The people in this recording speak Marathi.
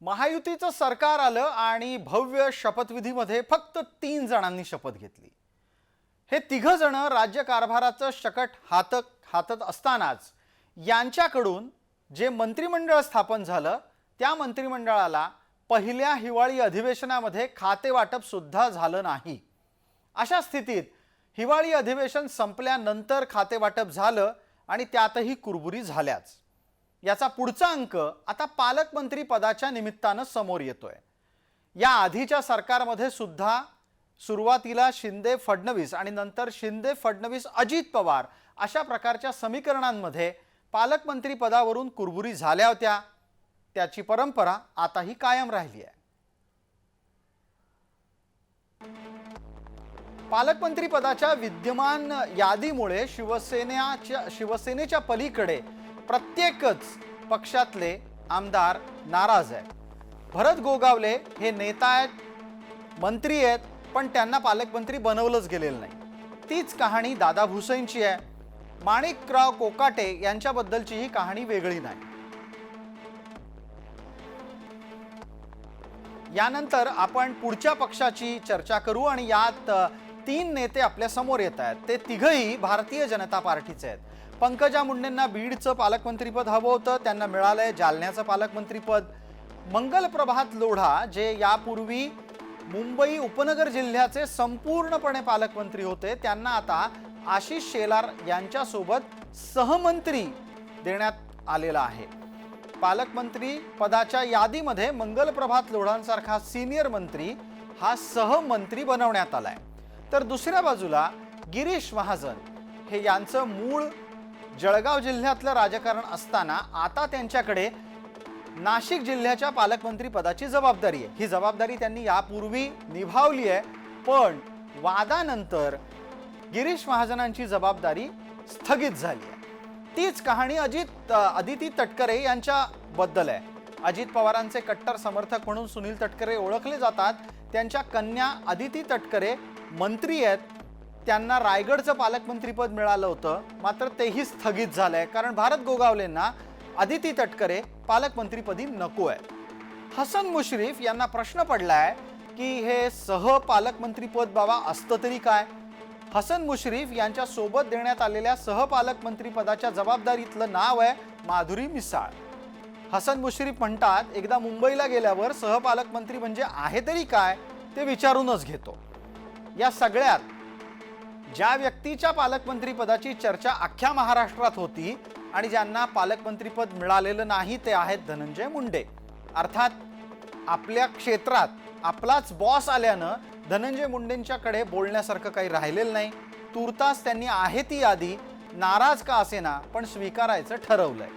महायुतीचं सरकार आलं आणि भव्य शपथविधीमध्ये फक्त तीन जणांनी शपथ घेतली. हे तिघं जण राज्य कारभाराचं शकट हात हातत असतानाच यांच्याकडून जे मंत्रिमंडळ स्थापन झालं त्या मंत्रिमंडळाला पहिल्या हिवाळी अधिवेशनामध्ये खाते सुद्धा झालं नाही. अशा स्थितीत हिवाळी अधिवेशन संपल्यानंतर खाते वाटप झालं आणि त्यातही कुरबुरी झाल्याच. याचा पुढचा अंक आता पालकमंत्री पदाच्या निमित्तानं समोर येतोय. या आधीच्या सरकारमध्ये सुद्धा सुरुवातीला शिंदे फडणवीस आणि नंतर शिंदे फडणवीस अजित पवार अशा प्रकारच्या समीकरणांमध्ये पालकमंत्री पदावरून कुरबुरी झाल्या होत्या. त्याची परंपरा आताही कायम राहिली आहे. पालकमंत्री पदाच्या विद्यमान यादीमुळे शिवसेनेच्या शिवसेनेच्या पलीकडे प्रत्येकच पक्षातले आमदार नाराज आहे भरत गोगावले हे नेता आहेत मंत्री आहेत पण त्यांना पालकमंत्री बनवलंच गेलेलं नाही. तीच कहाणी दादा भुसेंची आहे. माणिकराव कोकाटे यांच्याबद्दलची ही कहाणी वेगळी नाही. यानंतर आपण पुढच्या पक्षाची चर्चा करू आणि यात तीन नेते आपल्यासमोर येत आहेत. ते तिघही भारतीय जनता पार्टीचे आहेत. पंकजा मुंडेंना बीडचं पालकमंत्रीपद हवं होतं त्यांना मिळालंय जालन्याचं पालकमंत्रीपद. मंगल प्रभात लोढा जे यापूर्वी मुंबई उपनगर जिल्ह्याचे संपूर्णपणे पालकमंत्री होते त्यांना आता आशिष शेलार यांच्यासोबत सहमंत्री देण्यात आलेला आहे. पालकमंत्री पदाच्या यादीमध्ये मंगल प्रभात लोढांसारखा सिनियर मंत्री हा सहमंत्री बनवण्यात आलाय. तर दुसऱ्या बाजूला गिरीश महाजन. हे यांचं मूळ जळगाव जिल्ह्यातलं राजकारण असताना आता त्यांच्याकडे नाशिक जिल्ह्याच्या पालकमंत्री पदाची जबाबदारी आहे. ही जबाबदारी त्यांनी यापूर्वी निभावली आहे. पण वादानंतर गिरीश महाजनांची जबाबदारी स्थगित झाली आहे. तीच कहाणी अजित अदिती तटकरे यांच्याबद्दल आहे. अजित पवारांचे कट्टर समर्थक म्हणून सुनील तटकरे ओळखले जातात. त्यांच्या कन्या अदिती तटकरे मंत्री आहेत त्यांना रायगडचं पालकमंत्रीपद मिळालं होतं मात्र तेही स्थगित झालं आहे कारण भारत गोगावलेंना अदिती तटकरे पालकमंत्रीपदी नको आहे हसन मुश्रीफ यांना प्रश्न पडला आहे की हे सह पालकमंत्रीपद बाबा असतं तरी काय? हसन मुश्रीफ यांच्या सोबत देण्यात आलेल्या सहपालकमंत्रीपदाच्या जबाबदारीतलं नाव आहे माधुरी मिसाळ. हसन मुश्रीफ म्हणतात एकदा मुंबईला गेल्यावर सहपालकमंत्री म्हणजे आहे तरी काय ते विचारूनच घेतो. या सगळ्यात ज्या व्यक्तीच्या पालकमंत्री पदाची चर्चा अख्ख्या महाराष्ट्रात होती आणि ज्यांना पालकमंत्रीपद मिळालेलं नाही ते आहेत धनंजय मुंडे. अर्थात आपल्या क्षेत्रात आपलाच बॉस आल्यानं धनंजय मुंडेंच्याकडे बोलण्यासारखं काही राहिलेलं नाही. तुर्तास त्यांनी आहे ती यादी नाराज का असेना पण स्वीकारायचं ठरवलंय.